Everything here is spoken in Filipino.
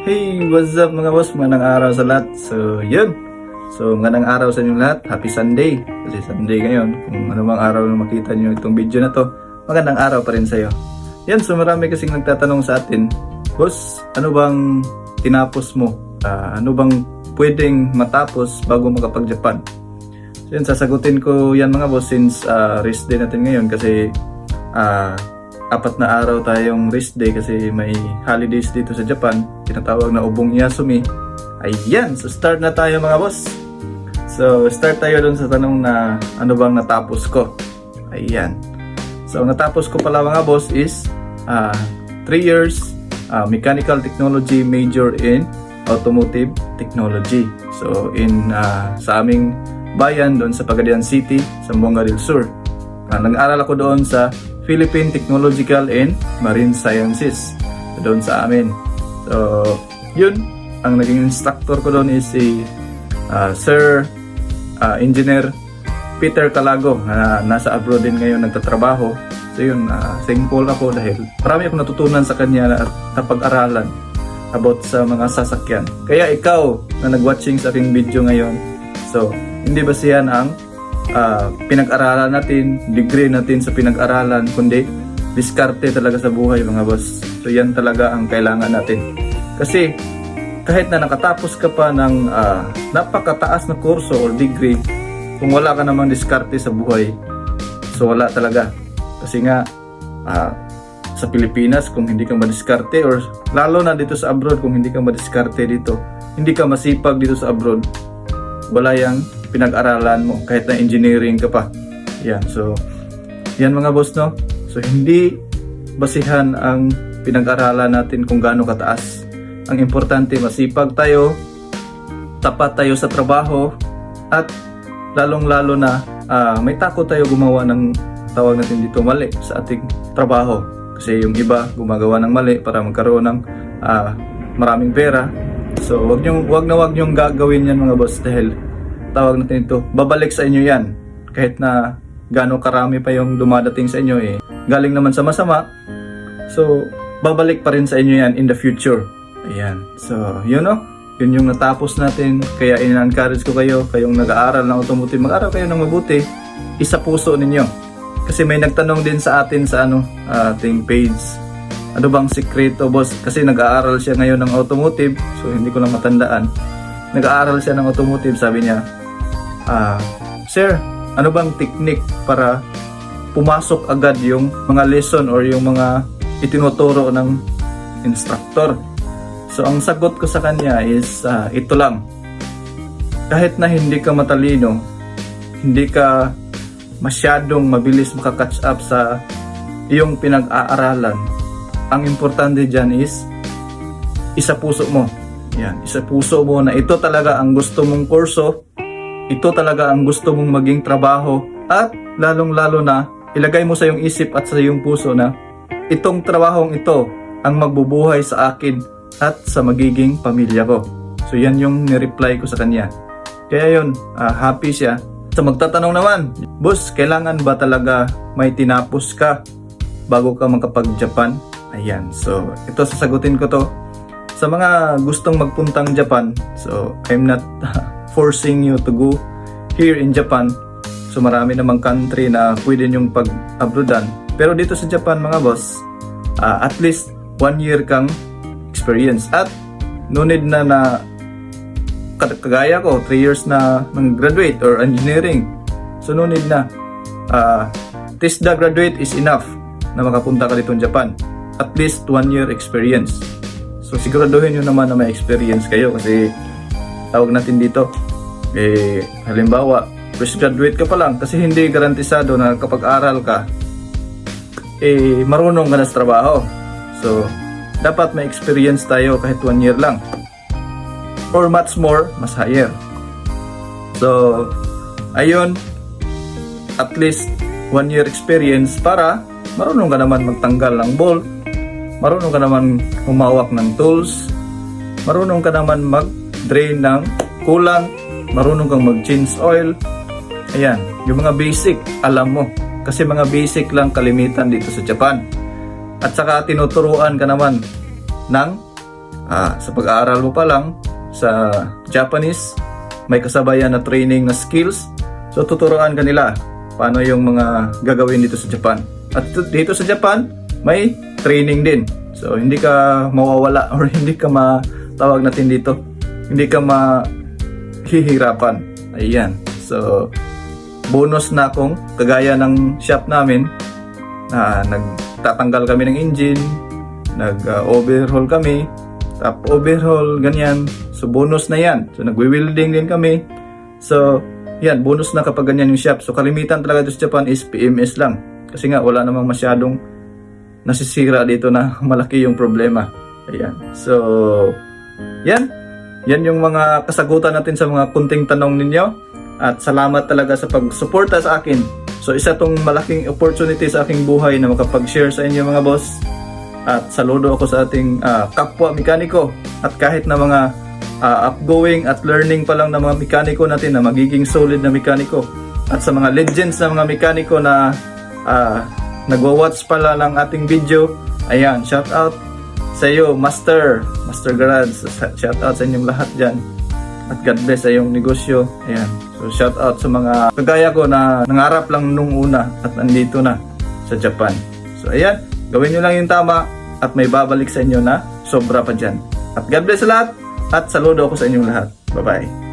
Hey, what's up mga boss? Magandang araw sa lahat. So, yun. So, magandang araw sa inyong lahat. Happy Sunday. Kasi Sunday ngayon. Kung bang araw na makita nyo itong video na to, magandang araw pa rin sa'yo. Yan, so marami kasing nagtatanong sa atin, Boss, ano bang tinapos mo? Ah, ano bang pwedeng matapos bago makapag-Japan? So, yun, sasagutin ko yan mga boss since ah, rest day natin ngayon kasi ah, apat na araw tayong rest day kasi may holidays dito sa Japan. Tinatawag na Ubong Yasumi. Ayan, so start na tayo mga boss. So start tayo dun sa tanong na ano bang natapos ko. Ayan. So natapos ko pala mga boss is 3 years ah, mechanical technology major in automotive technology. So in ah, sa aming bayan doon sa Pagadian City, Zamboanga del Sur. Ah, nag-aral ako doon sa Philippine Technological and Marine Sciences. Doon sa amin. So, yun. Ang naging instructor ko doon is si ah, Sir ah, Engineer Peter Calago na nasa abroad din ngayon nagtatrabaho. So yun, ah, thankful ako dahil marami akong natutunan sa kanya na, na pag-aralan about sa mga sasakyan. Kaya ikaw na nag-watching sa aking video ngayon, so hindi ba siyan ang ah, pinag-aralan natin, degree natin sa pinag-aralan, kundi diskarte talaga sa buhay mga boss. So yan talaga ang kailangan natin. Kasi kahit na nakatapos ka pa ng ah, napakataas na kurso or degree, kung wala ka namang diskarte sa buhay, so wala talaga. Kasi nga, ah, sa Pilipinas, kung hindi ka madiskarte or lalo na dito sa abroad, kung hindi ka madiskarte dito, hindi ka masipag dito sa abroad, wala yung pinag-aralan mo kahit na engineering ka pa. Yan, so yan mga boss no. So hindi basihan ang pinag-aralan natin kung gaano kataas. Ang importante masipag tayo, tapat tayo sa trabaho at lalong-lalo na ah, may takot tayo gumawa ng tawag natin dito mali sa ating trabaho. Kasi yung iba gumagawa ng mali para magkaroon ng ah, maraming pera. So wag niyo wag na wag niyo gagawin yan mga boss dahil tawag natin ito, babalik sa inyo yan. Kahit na gaano karami pa yung dumadating sa inyo eh. Galing naman sa masama. So, babalik pa rin sa inyo yan in the future. Ayan. So, yun no? Yun yung natapos natin. Kaya in-encourage ko kayo, kayong nag-aaral ng automotive, mag-aaral kayo ng mabuti. Isa puso ninyo. Kasi may nagtanong din sa atin sa ano, ating page. Ano bang sikreto, boss? Kasi nag-aaral siya ngayon ng automotive. So, hindi ko lang matandaan. Nag-aaral siya ng automotive, sabi niya, Ah, sir, ano bang technique para pumasok agad yung mga lesson or yung mga itinuturo ng instructor? So, ang sagot ko sa kanya is ah, ito lang. Kahit na hindi ka matalino, hindi ka masyadong mabilis makakatch up sa iyong pinag-aaralan, ang importante dyan is isa puso mo. Yan, isa puso mo na ito talaga ang gusto mong kurso ito talaga ang gusto mong maging trabaho at lalong-lalo na ilagay mo sa iyong isip at sa iyong puso na itong trabahong ito ang magbubuhay sa akin at sa magiging pamilya ko. So yan yung nireply ko sa kanya. Kaya yun, ah, happy siya. Sa magtatanong naman, Boss, kailangan ba talaga may tinapos ka bago ka makapag-Japan? Ayan, so ito sasagutin ko to. Sa mga gustong magpuntang Japan, so I'm not forcing you to go here in Japan. So marami namang country na pwede nyong pag-abroadan. Pero dito sa Japan mga boss, ah, at least one year kang experience. At no need na na ka- kagaya ko, 3 years na nang graduate or engineering. So no need na. Ah, TISDA graduate is enough na makapunta ka dito in Japan. At least one year experience. So siguraduhin nyo naman na may experience kayo kasi tawag natin dito. Eh halimbawa fresh graduate ka pa lang kasi hindi garantisado na kapag aral ka eh marunong ka na sa trabaho. So dapat may experience tayo kahit one year lang. Or much more mas higher. So ayun at least one year experience para marunong ka naman magtanggal ng bolt marunong ka naman humawak ng tools marunong ka naman mag drain ng coolant, marunong kang mag-change oil. Ayan, yung mga basic, alam mo. Kasi mga basic lang kalimitan dito sa Japan. At saka tinuturuan ka naman ng ah, sa pag-aaral mo pa lang sa Japanese, may kasabayan na training na skills. So tuturuan ka nila paano yung mga gagawin dito sa Japan. At dito sa Japan, may training din. So hindi ka mawawala or hindi ka matawag natin dito. Hindi ka mahihirapan. Ayan. So bonus na akong kagaya ng shop namin na nagtatanggal kami ng engine, nag-overhaul kami, top overhaul, ganyan. So, bonus na yan. So, nagwi-welding din kami. So, yan, bonus na kapag ganyan yung shop. So, kalimitan talaga dito sa Japan is PMS lang. Kasi nga, wala namang masyadong nasisira dito na malaki yung problema. Ayan. So, yan. Yan yung mga kasagutan natin sa mga kunting tanong ninyo. At salamat talaga sa pagsuporta sa akin. So, isa tong malaking opportunity sa aking buhay na makapag-share sa inyo mga boss. At saludo ako sa ating ah, kapwa mekaniko. At kahit na mga ah, upgoing at learning pa lang na mga mekaniko natin na magiging solid na mekaniko. At sa mga legends na mga mekaniko na ah, nagwa-watch pala ng ating video, ayan, shout out sa iyo, Master, Master Garage. Shout out sa inyong lahat dyan. At God bless sa iyong negosyo. Ayan. So shout out sa mga kagaya ko na nangarap lang nung una at nandito na sa Japan. So ayan, gawin nyo lang yung tama at may babalik sa inyo na sobra pa dyan. At God bless sa lahat at saludo ako sa inyong lahat. Bye-bye.